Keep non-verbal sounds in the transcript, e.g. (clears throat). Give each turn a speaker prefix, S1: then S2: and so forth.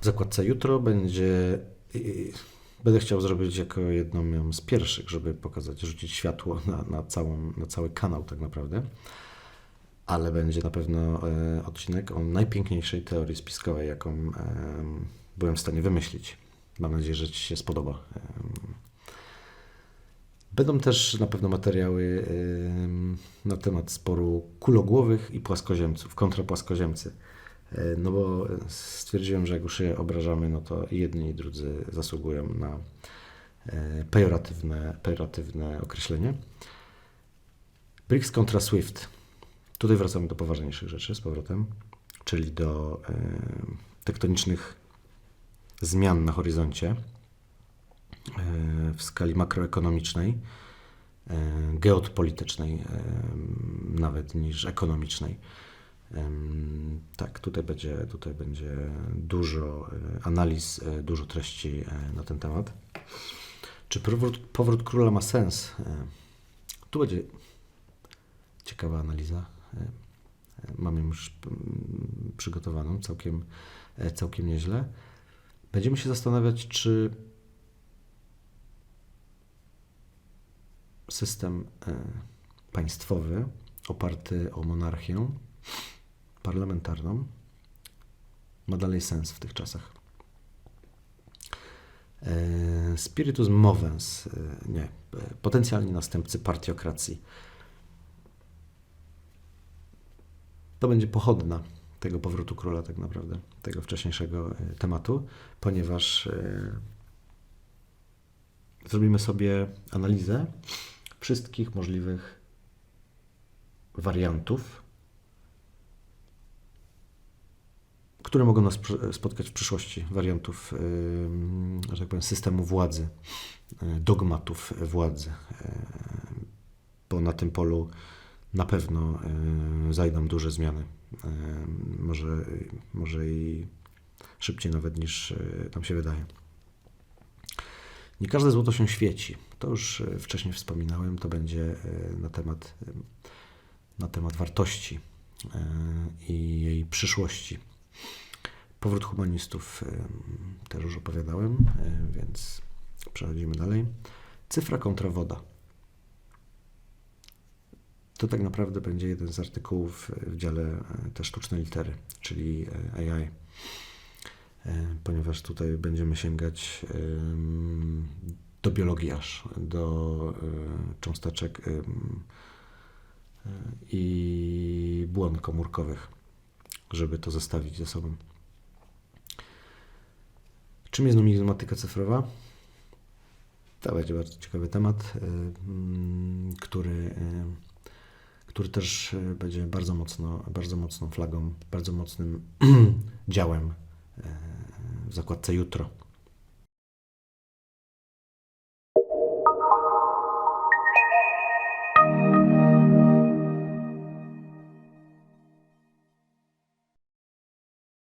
S1: W zakładce jutro będzie. Będę chciał zrobić jako jedną z pierwszych, żeby pokazać, rzucić światło na, na, całą, na cały kanał, tak naprawdę. Ale będzie na pewno e, odcinek o najpiękniejszej teorii spiskowej, jaką em, byłem w stanie wymyślić. Mam nadzieję, że Ci się spodoba. Będą też na pewno materiały na temat sporu kulogłowych i płaskoziemców, kontra płaskoziemcy. E, No bo stwierdziłem, że jak już się obrażamy, no to jedni i drudzy zasługują na e, pejoratywne, pejoratywne określenie. BRICS kontra SWIFT. Tutaj wracamy do poważniejszych rzeczy z powrotem, czyli do tektonicznych zmian na horyzoncie w skali makroekonomicznej, e, geopolitycznej e, nawet niż ekonomicznej. Em, Tak, tutaj będzie, tutaj będzie dużo e, analiz, e, dużo treści e, na ten temat. Czy powrót, powrót króla ma sens? E, Tu będzie ciekawa analiza. E, e, Mam ją już przygotowaną całkiem, e, całkiem nieźle. Będziemy się zastanawiać, czy system e, państwowy oparty o monarchię parlamentarną ma dalej sens w tych czasach. E, Spiritus movens, e, nie, potencjalni następcy partiokracji. To będzie pochodna tego powrotu króla, tak naprawdę, tego wcześniejszego tematu, ponieważ zrobimy sobie analizę wszystkich możliwych wariantów które mogą nas spotkać w przyszłości, wariantów, że tak powiem, systemu władzy, y, dogmatów władzy. Y, Bo na tym polu na pewno y, zajdą duże zmiany. Może, może i szybciej nawet niż nam się wydaje. Nie każde złoto się świeci. To już y, wcześniej wspominałem. To będzie y, na temat, y, na temat wartości i jej przyszłości. Powrót humanistów też już opowiadałem, więc przechodzimy dalej. Cyfra kontra woda. To tak naprawdę będzie jeden z artykułów w dziale te sztuczne litery, czyli AI. Ponieważ tutaj będziemy sięgać biologii aż, do y, cząsteczek ym, y, i błon komórkowych, żeby to zestawić ze sobą. Czym jest numizmatyka cyfrowa? To będzie bardzo ciekawy temat, y, mm, który, y, który też y, będzie bardzo mocno, bardzo mocną flagą, bardzo mocnym (clears throat) działem y, w zakładce jutro.